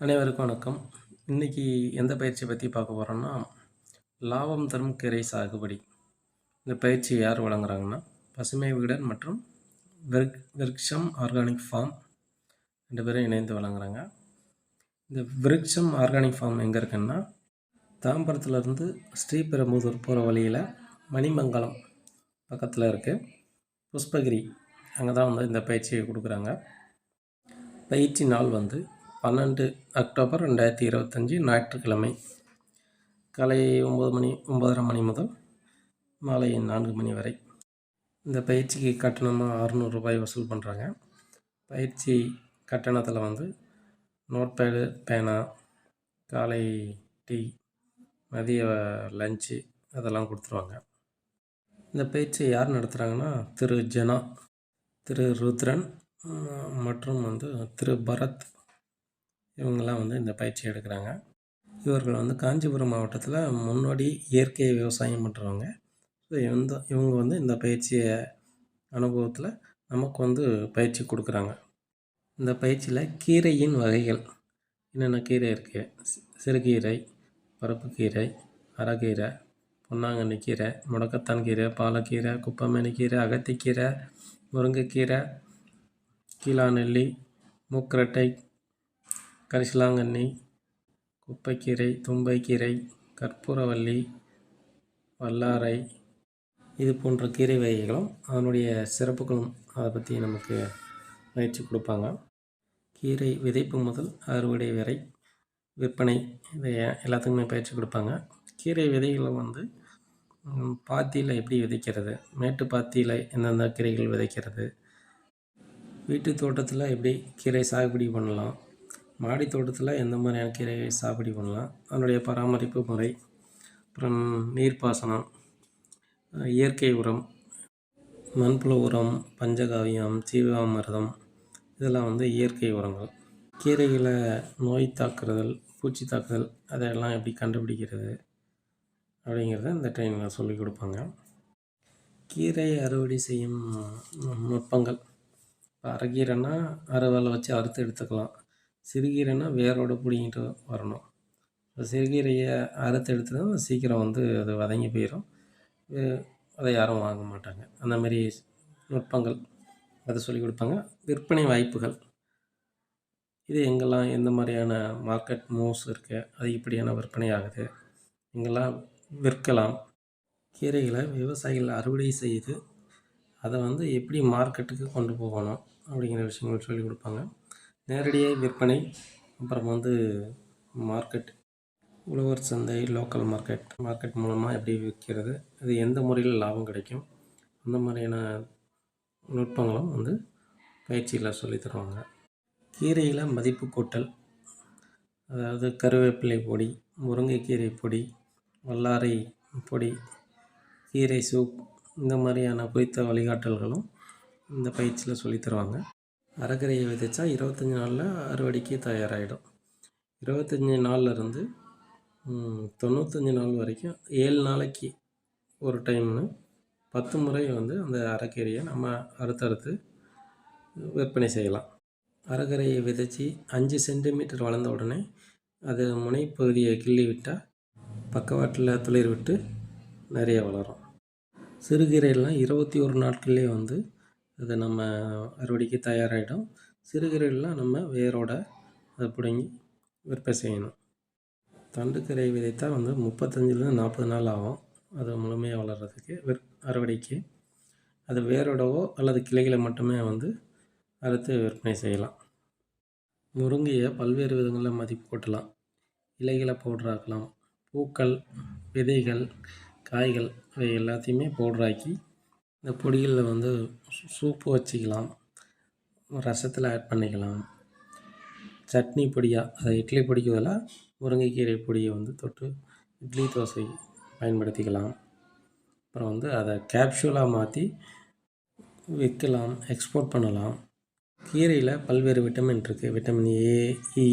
அனைவருக்கும் வணக்கம். இன்றைக்கி எந்த பயிற்சியை பற்றி பார்க்க போகிறோன்னா லாபம் தரும் கீரை சாகுபடி. இந்த பயிற்சி யார் வழங்குறாங்கன்னா பசுமை விகடன் மற்றும் விர்க் விருக்ஷம் ஆர்கானிக் ஃபார்ம் ரெண்டு பேரும் இணைந்து வழங்குறாங்க. இந்த விருக்ஷம் ஆர்கானிக் ஃபார்ம் எங்கே இருக்குன்னா தாம்பரத்துலேருந்து ஸ்ரீபெரும்புதூர் போகிற வழியில் மணிமங்கலம் பக்கத்தில் இருக்குது புஷ்பகிரி அங்கே தான் வந்து இந்த பயிற்சியை கொடுக்குறாங்க. பயிற்சி நாள் வந்து பன்னெண்டு அக்டோபர் ரெண்டாயிரத்தி இருபத்தஞ்சி ஞாயிற்றுக்கிழமை. காலை ஒம்பது மணி ஒம்பதரை மணி முதல் மாலை நான்கு மணி வரை. இந்த பயிற்சிக்கு கட்டணமாக அறநூறுரூபாய் வசூல் பண்ணுறாங்க பயிற்சி கட்டணத்தில் வந்து நோட்பேடு பேனா காலை டீ மதிய லஞ்சு அதெல்லாம் கொடுத்துருவாங்க. இந்த பயிற்சியை யார் நடத்துகிறாங்கன்னா திரு ஜனா திரு ருத்ரன் மற்றும் வந்து திரு பரத் இவங்கெல்லாம் வந்து இந்த பயிற்சி எடுக்கிறாங்க. இவர்கள் வந்து காஞ்சிபுரம் மாவட்டத்தில் முன்னோடி இயற்கை விவசாயம் பண்ணுறவங்க ஸோ இந்த இவங்க வந்து இந்த பயிற்சியை அனுபவத்தில் நமக்கு வந்து பயிற்சி கொடுக்குறாங்க. இந்த பயிற்சியில் கீரையின் வகைகள். என்னென்ன கீரை இருக்குது சிறுகீரை பருப்புக்கீரை அரைக்கீரை பொன்னாங்கண்ணி கீரை முடக்கத்தான் கீரை பாலக்கீரை குப்பமேனி கீரை அகத்திக்கீரை முருங்கைக்கீரை கீழாநெல்லி மூக்கரட்டை கரிசலாங்கண்ணி குப்பைக்கீரை தும்பைக்கீரை கற்பூரவள்ளி வல்லாரை இது போன்ற கீரை வகைகளும் அதனுடைய சிறப்புகளும் அதை பற்றி நமக்கு பயிற்சி கொடுப்பாங்க. கீரை விதைப்பு முதல் அறுவடை வரை விற்பனை இதை எல்லாத்துக்குமே பயிற்சி கொடுப்பாங்க. கீரை விதைகளை வந்து பாத்தியில் எப்படி விதைக்கிறது? மேட்டு பாத்தியில் எந்தெந்த கீரைகள் விதைக்கிறது? வீட்டு தோட்டத்தில் எப்படி கீரை சாகுபடி பண்ணலாம்? மாடி தோட்டத்தில் எந்த மாதிரியான கீரை சாகுபடி பண்ணலாம். அதனுடைய பராமரிப்பு முறை அப்புறம் நீர்ப்பாசனம் இயற்கை உரம் மண்புழு உரம் பஞ்சகாவியம் ஜீவாமிர்தம் இதெல்லாம் வந்து இயற்கை உரங்கள். கீரைகளை நோய் தாக்குதல் பூச்சி தாக்குதல் அதையெல்லாம் எப்படி கண்டுபிடிக்கிறது அப்படிங்கிறத இந்த ட்ரெயினில் சொல்லிக் கொடுப்பாங்க. கீரை அறுவடை செய்யும் நுட்பங்கள். இப்போ அரைக்கீரைன்னா அரைவாலை வச்சு அறுத்து எடுத்துக்கலாம். சிறுகீரைனா வேரோடு பிடிங்கிட்டு வரணும். இப்போ சிறுகீரையை அறுத்து எடுத்துனா சீக்கிரம் வந்து அது வதங்கி போயிடும் அதை யாரும் வாங்க மாட்டாங்க. அந்த மாதிரி நுட்பங்கள் அதை சொல்லிக் கொடுப்பாங்க. விற்பனை வாய்ப்புகள். இது எங்கெல்லாம் எந்த மாதிரியான மார்க்கெட் மூவ்ஸ் இருக்குது அது இப்படியான விற்பனை ஆகுது எங்கெல்லாம் விற்கலாம். கீரைகளை விவசாயிகள் அறுவடை செய்து அதை வந்து எப்படி மார்க்கெட்டுக்கு கொண்டு போகணும் அப்படிங்கிற விஷயங்கள் சொல்லிக் கொடுப்பாங்க. நேரடியாக விற்பனை அப்புறம் வந்து மார்க்கெட் உழவர் சந்தை லோக்கல் மார்க்கெட் மார்க்கெட் மூலமாக எப்படி விற்கிறது அது எந்த முறையில் லாபம் கிடைக்கும் அந்த மாதிரியான நுட்பங்களும் வந்து பயிற்சியில் சொல்லித் தருவாங்க. கீரையில் மதிப்பு கூட்டல் அதாவது கருவேப்பிலை பொடி முருங்கைக்கீரை பொடி வல்லாரை பொடி கீரை சூப் இந்த மாதிரியான குறித்த வழிகாட்டல்களும் இந்த பயிற்சியில் சொல்லித் தருவாங்க. அரைக்கரையை விதைச்சா இருபத்தஞ்சி நாளில் அறுவடைக்கு தயாராகிடும் இருபத்தஞ்சி நாள்ல இருந்து தொண்ணூத்தஞ்சு நாள் வரைக்கும் ஏழு நாளைக்கு ஒரு டைம்னு பத்து முறை வந்து அந்த அரைக்கீரையை நம்ம அறுத்தறுத்து விற்பனை செய்யலாம். அரைக்கரையை விதைச்சி அஞ்சு சென்டிமீட்டர் வளர்ந்த உடனே அது முனைப்பகுதியை கிள்ளி விட்டால் பக்கவாட்டில் துளிர் விட்டு நிறைய வளரும். சிறுகீரையெல்லாம் இருபத்தி ஒரு நாட்கள்லேயே வந்து அதை நம்ம அறுவடைக்கு தயாராகிடும் சிறுகீரையெல்லாம் நம்ம வேரோட அதை பிடுங்கி விற்பனை செய்யணும். தண்டுக்கீரை விதைத்தால் வந்து முப்பத்தஞ்சிலேருந்து நாற்பது நாள் ஆகும். அது முழுமையாக வளர்கிறதுக்கு விற் அறுவடைக்கு. அது வேரோடவோ அல்லது கிளைகளை மட்டுமே வந்து அறுத்து விற்பனை செய்யலாம். முருங்கையை பல்வேறு விதங்களில் மதிப்பு கூட்டலாம். இலைகளை பவுடராக்கலாம் பூக்கள் விதைகள் காய்கள் இவை எல்லாத்தையுமே பவுடராக்கி இந்த பொடிகளில் வந்து சூப்பு வச்சுக்கலாம். ரசத்தில் ஆட் பண்ணிக்கலாம். சட்னி பொடியாக அதை இட்லி பொடிக்கு பதிலாக முருங்கைக்கீரை பொடியை வந்து தொட்டு இட்லி தோசை பயன்படுத்திக்கலாம். அப்புறம் வந்து அதை கேப்சூலாக மாற்றி விற்கலாம் எக்ஸ்போர்ட் பண்ணலாம். கீரையில் பல்வேறு விட்டமின் இருக்குது vitamin A E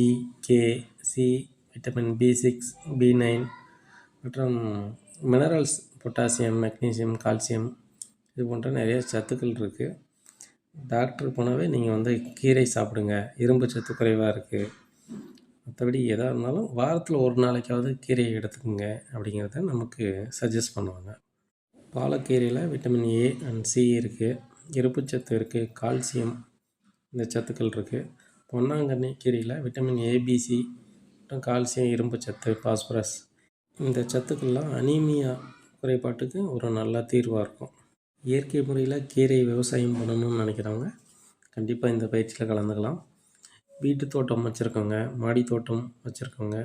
K C vitamin B six B nine மற்றும் மினரல்ஸ் பொட்டாசியம் மெக்னீசியம் கால்சியம் இது போன்ற நிறைய சத்துக்கள் இருக்குது டாக்டர் போனாவே நீங்கள் வந்து கீரை சாப்பிடுங்க. இரும்பு சத்து குறைவாக இருக்குது மற்றபடி எதாக இருந்தாலும் வாரத்தில் ஒரு நாளைக்காவது கீரையை எடுத்துக்கோங்க அப்படிங்கிறத நமக்கு சஜஸ்ட் பண்ணுவாங்க. பாலக்கீரையில் விட்டமின் ஏ அண்ட் சி இருக்குது இருப்புச்சத்து இருக்குது கால்சியம் இந்த சத்துக்கள் இருக்குது பொன்னாங்கண்ணி கீரையில் விட்டமின் ஏபிசி மற்றும் கால்சியம் இரும்பு சத்து பாஸ்பரஸ் இந்த சத்துக்கள்லாம் அனீமியா குறைபாட்டுக்கு ஒரு நல்ல தீர்வாக இருக்கும். இயற்கை முறையில் கீரை விவசாயம் பண்ணணும்னு நினைக்கிறவங்க கண்டிப்பாக இந்த பயிற்சியில் கலந்துக்கலாம். வீட்டு தோட்டம் வச்சுருக்கவங்க மாடி தோட்டம் வச்சுருக்கவங்க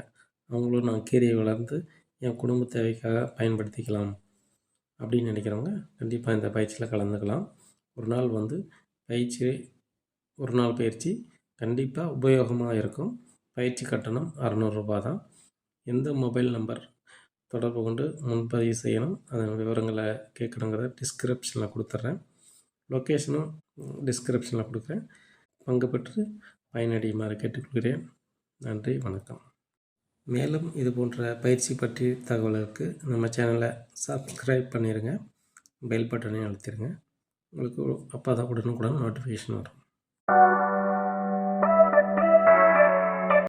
அவங்களும் நான் கீரையை வளர்ந்து என் குடும்ப தேவைக்காக பயன்படுத்திக்கலாம் அப்படின்னு நினைக்கிறவங்க கண்டிப்பாக இந்த பயிற்சியில் கலந்துக்கலாம். ஒரு நாள் வந்து பயிற்சி ஒரு நாள் பயிற்சி கண்டிப்பாக உபயோகமாக இருக்கும். பயிற்சி கட்டணம் அறநூறுரூபா தான். எந்த மொபைல் நம்பர் தொடர்பு கொண்டு முன்பதிவு செய்யணும். அதன் விவரங்களை கேட்கணுங்கிறத டிஸ்கிரிப்ஷனில் கொடுத்துட்றேன். லொக்கேஷனும் டிஸ்கிரிப்ஷனில் கொடுக்குறேன். பங்கு பெற்று பயனடையுமாறு கேட்டுக்கொள்கிறேன். நன்றி வணக்கம். மேலும் இது போன்ற பயிற்சி பற்றி தகவலுக்கு நம்ம சேனலை சப்ஸ்கிரைப் பண்ணிடுங்க பெல் பட்டனையும் அழுத்திடுங்க உங்களுக்கு அப்போ தான் உடனுக்குடன் நோட்டிஃபிகேஷன் வரும்.